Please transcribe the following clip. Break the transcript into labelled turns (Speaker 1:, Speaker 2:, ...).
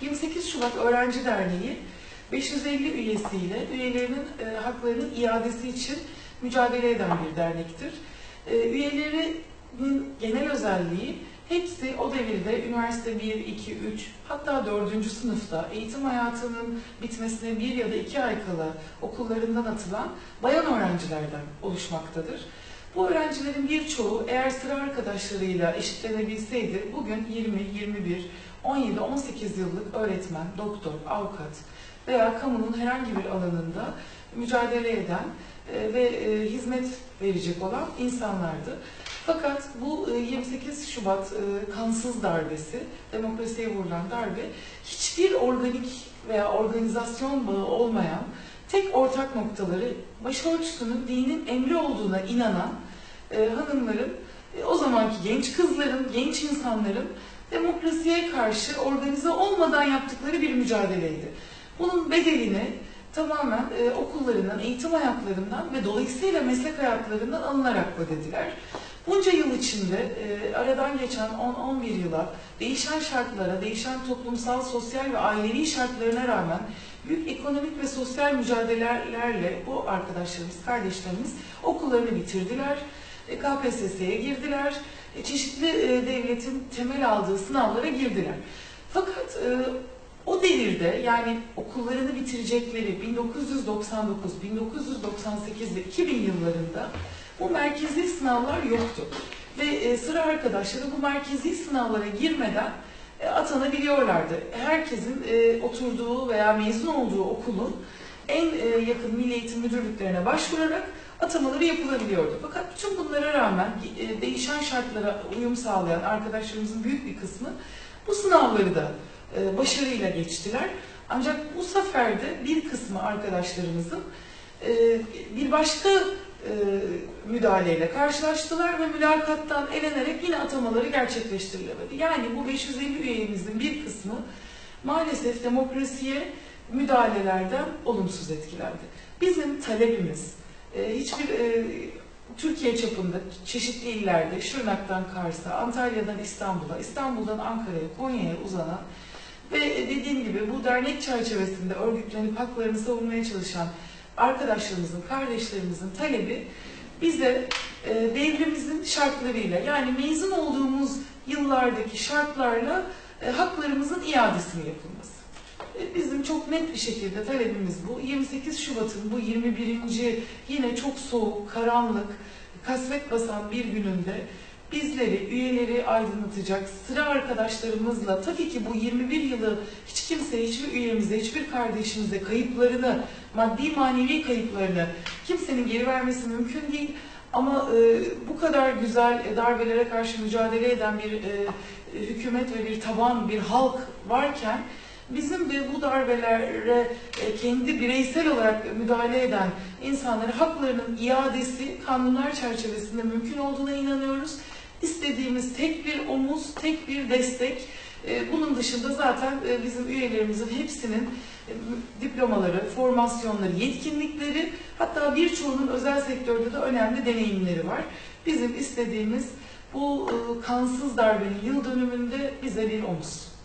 Speaker 1: 28 Şubat Öğrenci Derneği 550 üyesiyle üyelerinin e, haklarının iadesi için mücadele eden bir dernektir. E, üyelerinin genel özelliği hepsi o devirde üniversite 1, 2, 3 hatta 4. sınıfta eğitim hayatının bitmesine bir ya da iki ay kala okullarından atılan bayan öğrencilerden oluşmaktadır. Bu öğrencilerin birçoğu eğer sıra arkadaşlarıyla eşitlenebilseydi bugün 20, 21, 17, 18 yıllık öğretmen, doktor, avukat veya kamunun herhangi bir alanında mücadele eden e, ve e, hizmet verecek olan insanlardı. Fakat bu e, 28 Şubat e, kansız darbesi, demokrasiye vurulan darbe hiçbir organik veya organizasyon bağı olmayan tek ortak noktaları başörtüsünün dinin emri olduğuna inanan e, hanımların, e, o zamanki genç kızların, genç insanların demokrasiye karşı organize olmadan yaptıkları bir mücadeleydi. Bunun bedelini tamamen e, okullarından, eğitim hayatlarından ve dolayısıyla meslek hayatlarından alınarak ödediler. Bunca yıl içinde e, aradan geçen 10-11 yıla değişen şartlara, değişen toplumsal, sosyal ve ailevi şartlarına rağmen büyük ekonomik ve sosyal mücadelelerle bu arkadaşlarımız, kardeşlerimiz okullarını bitirdiler, e, KPSS'ye girdiler, e, çeşitli e, devletin temel aldığı sınavlara girdiler. Fakat o devirde yani okullarını bitirecekleri 1999, 1998 ve 2000 yıllarında bu merkezi sınavlar yoktu. Ve e, sıra arkadaşları bu merkezi sınavlara girmeden e, atanabiliyorlardı. Herkesin e, oturduğu veya mezun olduğu okulun en e, yakın milli eğitim müdürlüklerine başvurarak atamaları yapılabiliyordu. Fakat bütün bunlara rağmen e, değişen şartlara uyum sağlayan arkadaşlarımızın büyük bir kısmı bu sınavları da e, başarıyla geçtiler. Ancak bu sefer de bir kısmı arkadaşlarımızın e, bir başka e, müdahaleyle karşılaştılar ve mülakattan elenerek yine atamaları gerçekleştirilemedi. Yani bu 550 üyemizin bir kısmı maalesef demokrasiye müdahalelerden olumsuz etkilendi. Bizim talebimiz e, hiçbir e, Türkiye çapında çeşitli illerde Şırnak'tan Kars'a, Antalya'dan İstanbul'a, İstanbul'dan Ankara'ya, Konya'ya uzanan ve dediğim gibi bu dernek çerçevesinde örgütlenip haklarını savunmaya çalışan arkadaşlarımızın, kardeşlerimizin talebi bize e, devrimizin şartlarıyla yani mezun olduğumuz yıllardaki şartlarla e, haklarımızın iadesinin yapılması. E, Bizim çok net bir şekilde talebimiz bu. 28 Şubat'ın bu 21. yine çok soğuk, karanlık, kasvet basan bir gününde bizleri, üyeleri aydınlatacak sıra arkadaşlarımızla tabii ki bu 21 yılı hiç kimse, hiçbir üyemize, hiçbir kardeşimize kayıplarını, maddi manevi kayıplarını kimsenin geri vermesi mümkün değil. Ama e, bu kadar güzel e, darbelere karşı mücadele eden bir e, hükümet ve bir taban, bir halk varken bizim de bu darbelere e, kendi bireysel olarak müdahale eden insanlara haklarının iadesi kanunlar çerçevesinde mümkün olduğuna inanıyoruz. İstediğimiz tek bir omuz, tek bir destek. E, Bunun dışında zaten e, bizim üyelerimizin hepsinin e, diplomaları, formasyonları, yetkinlikleri hatta birçoğunun özel sektörde de önemli deneyimleri var. Bizim istediğimiz bu e, kansız darbenin yıl dönümünde bize bir omuz.